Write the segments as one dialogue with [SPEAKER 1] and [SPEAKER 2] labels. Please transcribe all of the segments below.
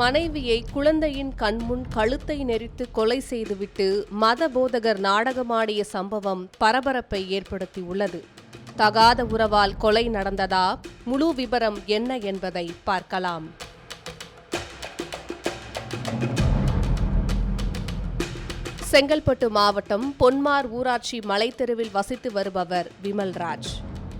[SPEAKER 1] மனைவியை குழந்தையின் கண்முன் கழுத்தை நெரித்து கொலை செய்துவிட்டு மத போதகர் நாடகமாடிய சம்பவம் பரபரப்பை ஏற்படுத்தியுள்ளது. தகாத உறவால் கொலை நடந்ததா? முழு விபரம் என்ன என்பதை பார்க்கலாம். செங்கல்பட்டு மாவட்டம் பொன்மார் ஊராட்சி மலைத்தெருவில் வசித்து வருபவர் விமல்ராஜ்.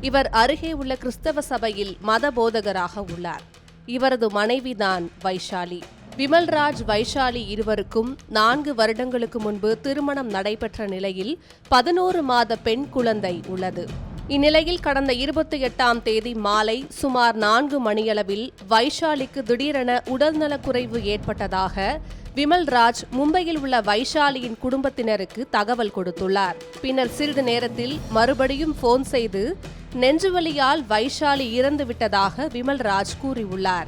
[SPEAKER 1] இவர் அருகே உள்ள கிறிஸ்தவ சபையில் மத போதகராக உள்ளார். இவரது மனைவிதான் வைஷாலி. விமல்ராஜ் வைஷாலி இருவருக்கும் நான்கு வருடங்களுக்கு முன்பு திருமணம் நடைபெற்ற நிலையில் பதினோரு மாத பெண் குழந்தை உள்ளது. இந்நிலையில் கடந்த இருபத்தி எட்டாம் தேதி மாலை சுமார் நான்கு மணியளவில் வைஷாலிக்கு திடீரென உடல்நலக்குறைவு ஏற்பட்டதாக விமல்ராஜ் மும்பையில் உள்ள வைஷாலியின் குடும்பத்தினருக்கு தகவல் கொடுத்துள்ளார். பின்னர் சிறிது நேரத்தில் மறுபடியும் போன் செய்து நெஞ்சுவலியால் வைஷாலி இறந்து விட்டதாக விமல்ராஜ் கூறியுள்ளார்.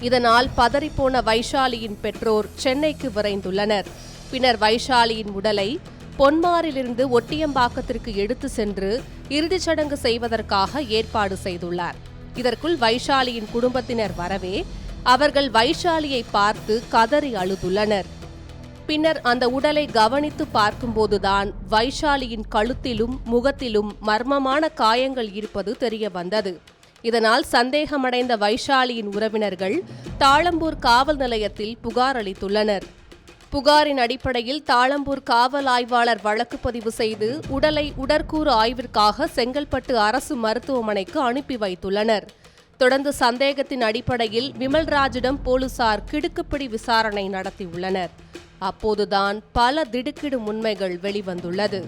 [SPEAKER 1] இதனால் பதறிப்போன வைஷாலியின் பெற்றோர் சென்னைக்கு விரைந்துள்ளனர். பின்னர் வைஷாலியின் உடலை பொன்மாரிலிருந்து ஒட்டியம்பாக்கத்திற்கு எடுத்து சென்று இறுதிச் சடங்கு செய்வதற்காக ஏற்பாடு செய்துள்ளார். இதற்குள் வைஷாலியின் குடும்பத்தினர் வரவே அவர்கள் வைஷாலியை பார்த்து கதறி அழுதுள்ளனர். பின்னர் அந்த உடலை கவனித்து பார்க்கும்போதுதான் வைஷாலியின் கழுத்திலும் முகத்திலும் மர்மமான காயங்கள் இருப்பது தெரிய வந்தது இதனால் சந்தேகமடைந்த வைஷாலியின் உறவினர்கள் தாளம்பூர் காவல் நிலையத்தில் புகார் அளித்துள்ளனர். புகாரின் அடிப்படையில் தாளம்பூர் காவல் ஆய்வாளர் வழக்கு பதிவு செய்து உடலை உடற்கூறு ஆய்விற்காக செங்கல்பட்டு அரசு மருத்துவமனைக்கு அனுப்பி வைத்துள்ளனர். தொடர்ந்து சந்தேகத்தின் அடிப்படையில் விமல்ராஜிடம் போலீசார் கிடுக்குப்பிடி விசாரணை நடத்தியுள்ளனர். அப்போதுதான் பல திடுக்கிடும் உண்மைகள் வெளிவந்துள்ளது.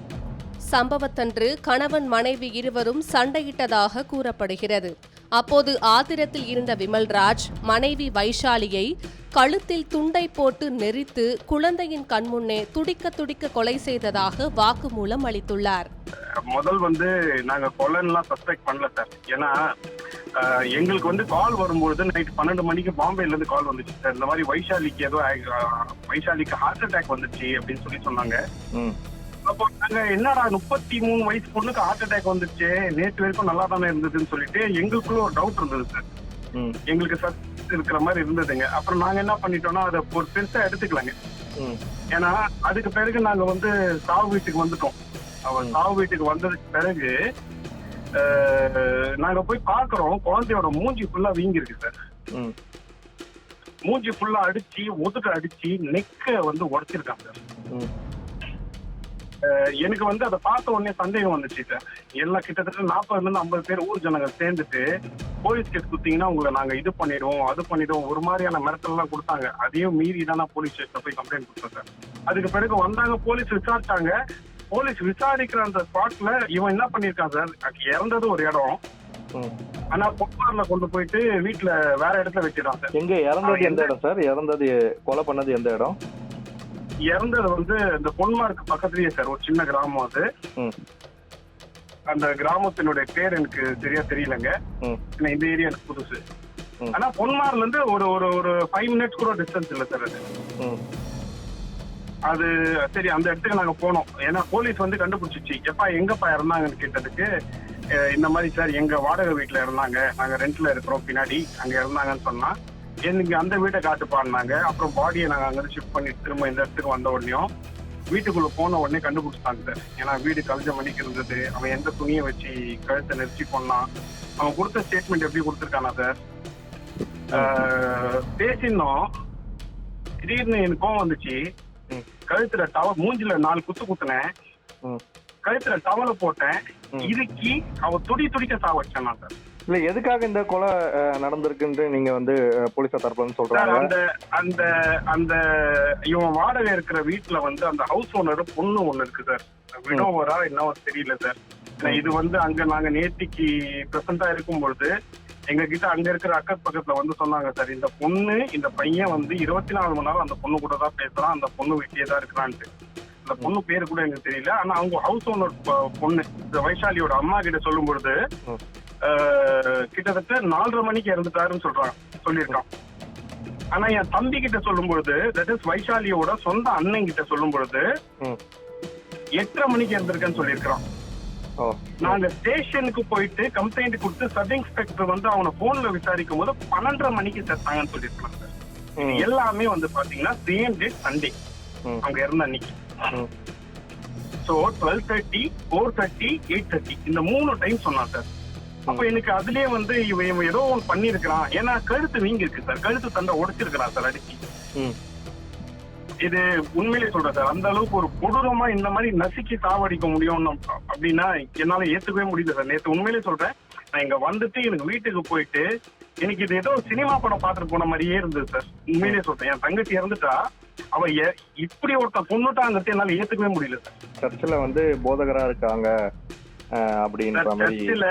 [SPEAKER 1] சம்பவத்தன்று கணவன் மனைவி இருவரும் சண்டையிட்டதாக கூறப்படுகிறது. அப்போது ஆத்திரத்தில் இருந்த விமல்ராஜ் மனைவி வைஷாலியை கழுத்தில் துண்டை போட்டு நெரித்து குழந்தையின் கண்முன்னே துடிக்க துடிக்க கொலை செய்ததாக வாக்குமூலம் அளித்துள்ளார்.
[SPEAKER 2] முதல் வந்து நாங்க கொலைன்னுலாம் சஸ்பெக்ட் பண்ணல சார். ஏன்னா எங்களுக்கு வந்து கால் வரும்பொழுது நைட் பன்னெண்டு மணிக்கு பாம்பேல இருந்து கால் வந்துச்சு சார். இந்த மாதிரி வைஷாலிக்கு ஏதோ வைஷாலிக்கு ஹார்ட் அட்டாக் வந்துச்சு அப்படின்னு சொல்லி சொன்னாங்க.
[SPEAKER 3] ம்.
[SPEAKER 2] அப்போ நாங்க என்னடா முப்பத்தி மூணு வயசு பொண்ணுக்கு ஹார்ட் அட்டாக் வந்துச்சு நேற்று வரைக்கும் நல்லா தானே இருந்ததுன்னு சொல்லிட்டு எங்களுக்குள்ள ஒரு டவுட் இருந்தது சார்.
[SPEAKER 3] ம்.
[SPEAKER 2] எங்களுக்கு சஸ்பெக்ட் இருக்கிற மாதிரி இருந்ததுங்க. அப்புறம் நாங்க என்ன பண்ணிட்டோம்னா அதை ஒரு பெருசா எடுத்துக்கலாங்க.
[SPEAKER 3] ம்.
[SPEAKER 2] ஏன்னா அதுக்கு பிறகு நாங்க வந்து சாவு வீட்டுக்கு வந்துட்டோம். அவ. சாவு வீட்டுக்கு வந்ததுக்கு பிறகு நாங்க போய் பாக்குறோம் குழந்தையோட மூஞ்சி ஃபுல்லா வீங்கி இருக்கு சார். மூஞ்சி ஃபுல்லா அடிச்சு முதுக அடிச்சு நெக்க வந்து உடைச்சிருக்காங்க எனக்கு வந்து அதை பார்த்த உடனே சந்தேகம் வந்துச்சு சார். எல்லாம் கிட்டத்தட்ட நாற்பதுல இருந்து ஐம்பது பேர் ஊர் ஜனங்க சேர்ந்துட்டு போலீஸ் கேஸ் குடுத்தீங்கன்னா உங்களை நாங்க இது பண்ணிடுவோம் அது பண்ணிடுவோம் ஒரு மாதிரியான மிரட்டல் எல்லாம் கொடுத்தாங்க. அதையும் மீறி தான் போலீஸ் ஸ்டேஷன்ல போய் கம்ப்ளைண்ட் கொடுத்தேன் சார். அதுக்கு பிறகு வந்தாங்க போலீஸ் விசாரிச்சாங்க. போலீஸ் விசாரிக்கிற அந்த ஸ்பாட்ல இவன் என்ன பண்ணிருக்கான் சார்? இறந்தது ஒரு இடம். ஆனா பொன்னார்ல கொண்டு போயிட்டு வீட்டுல வேற இடத்துல வச்சிடான் சார்.
[SPEAKER 3] எங்க இறந்தது எந்த இடம் சார்? இறந்தது கொலை பண்ணது எந்த இடம்?
[SPEAKER 2] இறந்தது வந்து இந்த பொன்மார்க்கு பக்கத்துலயே சார் ஒரு சின்ன கிராமம் அது. அந்த கிராமத்தினுடைய பேர் எனக்கு சரியா தெரியலங்க. இந்த ஏரியா எனக்கு புதுசு. ஆனா பொன்மார்ல இருந்து ஒரு ஒரு ஒரு ஃபைவ் மினிட்ஸ் கூட டிஸ்டன்ஸ் இல்ல சார் அது. அது சரி அந்த இடத்துக்கு நாங்க போனோம். ஏன்னா போலீஸ் வந்து கண்டுபிடிச்சிச்சு. எப்பா எங்கப்பா இறந்தாங்கன்னு கேட்டதுக்கு இந்த மாதிரி சார் எங்க வாடகை வீட்டுல இருந்தாங்க நாங்க ரெண்ட்ல இருக்கிறோம் பின்னாடி. அங்க இருந்தாங்கன்னு சொன்னா எனக்கு அந்த வீட்டை காட்டுப்பான்னாங்க. அப்புறம் பாடியை நாங்க அங்கிருந்து ஷிஃப்ட் பண்ணி திரும்ப இந்த இடத்துக்கு வந்த உடனேயும் வீட்டுக்குள்ள போன உடனே கண்டுபிடிச்சிட்டாங்க சார். ஏன்னா வீடு கலைஞ்ச மணிக்கு இருந்தது. அவன் எந்த துணியை வச்சு கழுத்தை நெரிச்சு கொண்டான். அவன் கொடுத்த ஸ்டேட்மெண்ட் எப்படி கொடுத்துருக்கானா சார்? பேசினோம். திடீர்னு எனக்கு கோவம் வந்துச்சு. கழுத்துல டவ மூஞ்சில நாலு குத்து குத்துனேன். கழுத்துல டவலை போட்டேன்.
[SPEAKER 3] ம்.
[SPEAKER 2] இறுக்கி அவ துடி துடிக்க சாவச்சேன் நான் சார்.
[SPEAKER 3] இல்ல எதுக்காக இந்த கொலை நடந்திருக்குன்னு நீங்க வந்து அஹ், போலீஸார் தரப்புல இருந்து
[SPEAKER 2] சார்
[SPEAKER 3] சொல்றாங்க?
[SPEAKER 2] அந்த அந்த அந்த இவன் வாடகை இருக்கிற வீட்டுல வந்து அந்த ஹவுஸ் ஓனர் பொண்ணு ஒண்ணு இருக்கு சார். விடோவரா என்னவோ தெரியல சார். இது வந்து அங்க நாங்க நேத்திக்கு பிரசண்டா இருக்கும் பொழுது எங்க கிட்ட அங்க இருக்கிற அக்கத்து பக்கத்துல வந்து சொன்னாங்க சார் இந்த பொண்ணு இந்த பையன் வந்து இருபத்தி நாலு மணி நேரம் அந்த பொண்ணு கூட தான் பேசுறான் அந்த பொண்ணு வீட்டிலே தான் இருக்கிறான்ட்டு. அந்த பொண்ணு பேரு கூட எனக்கு தெரியல. ஆனா அவங்க ஹவுஸ் ஓனர் பொண்ணு இந்த வைஷாலியோட அம்மா கிட்ட சொல்லும் பொழுது கிட்டத்தட்ட நாலரை மணிக்கு இறந்துட்டாருன்னு சொல்றான் சொல்லியிருக்கான். ஆனா என் தம்பி கிட்ட சொல்லும் பொழுது தட் இஸ் வைஷாலியோட சொந்த அண்ணன் கிட்ட சொல்லும் பொழுது எட்டரை மணிக்கு இறந்திருக்கேன்னு சொல்லியிருக்கான்
[SPEAKER 3] ஓ
[SPEAKER 2] நாங்க ஸ்டேஷனுக்கு போயிட்டு கம்ப்ளைண்ட் கொடுத்து சப் இன்ஸ்பெக்டர் வந்து அவனை போன்ல விசாரிக்கும் போது பன்னெண்டரை மணிக்கு செத்தாங்கன்னு சொல்லியிருக்காங்க. எல்லாமே வந்து பாத்தீங்கன்னா சேம் டேட் சண்டே
[SPEAKER 3] ம்.
[SPEAKER 2] அவங்க இறந்த அன்னைக்கு. So twelve thirty four thirty eight thirty இந்த மூணு டைம் சொன்னான் சார். அப்ப எனக்கு அதுலயே வந்து இவன் ஏதோ ஒன்று பண்ணிருக்கிறான் ஏன்னா கழுத்து வீங்கி இருக்கு சார். கழுத்து தண்டை உடைச்சிருக்கிறான் சார் அடிச்சு. இது உண்மையிலே சொல்றேன் சார். அந்த அளவுக்கு ஒரு கொடூரமா இந்த மாதிரி நசுக்கி சாவடிக்க முடியும் அப்படின்னா என்னால ஏத்துக்கவே முடியல சார். நேத்து உண்மையிலே சொல்றேன். நான் இங்க வந்துட்டு எனக்கு வீட்டுக்கு போயிட்டு எனக்கு இது ஏதோ சினிமா படம் பார்த்துட்டு போன மாதிரியே இருந்தது சார். உண்மையிலே சொல்றேன். என் தங்கச்சி இறந்துட்டா. அவ இப்படி ஒருத்தன் கொண்டுட்டாங்கிறது என்னால ஏத்துக்கவே முடியல சார்.
[SPEAKER 3] சர்ச்சில் வந்து போதகரா இருக்காங்க அப்படின்ற மாதிரி.
[SPEAKER 2] சர்ச்சில்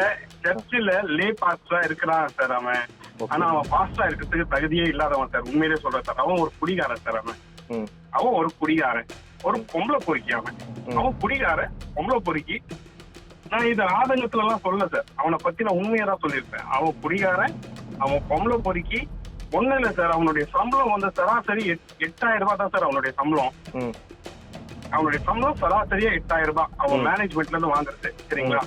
[SPEAKER 2] சர்ச்சில் லே பாஸ்டரா இருக்கிறான் சார் அவன். ஆனா அவன் பாஸ்டரா இருக்கிறதுக்கு தகுதியே இல்லாதவன் சார். உண்மையிலே சொல்றேன் சார். அவன் ஒரு குடிகாரன் சார் அவன். அவன் ஒரு குடிகாரன் ஒரு பொம்பளை பொறுக்கி அவன். அவன் குடிகாரன் பொம்பளை பொறுக்கி. நான் இது ஆதங்கத்துல எல்லாம் சொல்ல சார். அவனை பத்தி நான் உண்மையா தான் சொல்லியிருப்பேன். அவன் குடிகாரன் அவன் பொம்பளை பொறுக்கி. ஒண்ணு இல்ல சார் அவனுடைய சம்பளம் வந்து சராசரி எட்- எட்டாயிரம் ரூபாய் தான் சார் அவனுடைய சம்பளம். அவனுடைய சம்பளம் சராசரியா எட்டாயிரம் ரூபாய். அவன். மேனேஜ்மெண்ட்ல இருந்து வாங்குறது சரிங்களா?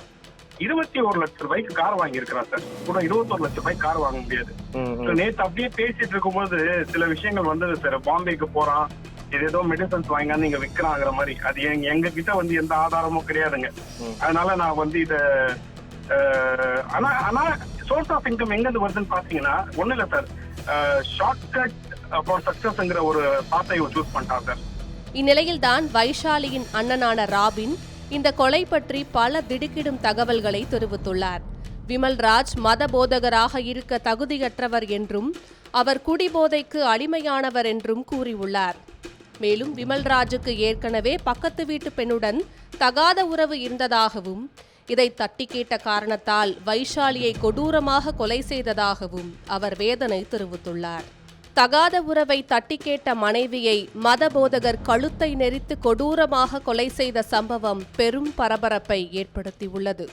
[SPEAKER 2] இருபத்தி ஒரு லட்சம் ரூபாய்க்கு கார் வாங்கி இருக்கிறான் சார். கூட இருபத்தொரு லட்சம் ரூபாய்க்கு கார் வாங்க முடியாது. நேத்து அப்படியே பேசிட்டு இருக்கும்போது சில விஷயங்கள் வந்தது சார். பாம்பேக்கு போறான் இது ஏதோ மெடிசன்ஸ் வாங்கி நீங்க விக்கிறாங்கிற மாதிரி. அது எங்க எங்க கிட்ட வந்து எந்த ஆதாரமும் கிடையாதுங்க. அதனால நான் வந்து இத ஆனா ஆனா சோர்ஸ் ஆஃப் இன்கம் எங்க இருந்து வருதுன்னு பாத்தீங்கன்னா ஒண்ணு இல்ல சார். ஷார்ட் கட் ஃபார் சக்சஸ்ங்கிற ஒரு பாத்தையை சூஸ் பண்ணிட்டான் சார்.
[SPEAKER 1] இந்நிலையில்தான் வைஷாலியின் அண்ணனான ராபின் இந்த கொலை பற்றி பல திடுக்கிடும் தகவல்களை தெரிவித்துள்ளார். விமல்ராஜ் மத போதகராக இருக்க தகுதியற்றவர் என்றும் அவர் குடிபோதைக்கு அடிமையானவர் என்றும் கூறியுள்ளார். மேலும் விமல்ராஜுக்கு ஏற்கனவே பக்கத்து வீட்டு பெண்ணுடன் தகாத உறவு இருந்ததாகவும் இதை தட்டி கேட்ட காரணத்தால் வைஷாலியை கொடூரமாக கொலை செய்ததாகவும் அவர் வேதனை தெரிவித்துள்ளார். தகாத உறவை தட்டி கேட்ட மனைவியை மதபோதகர் கழுத்தை நெரித்து கொடூரமாக கொலை செய்த சம்பவம் பெரும் பரபரப்பை ஏற்படுத்தியுள்ளது.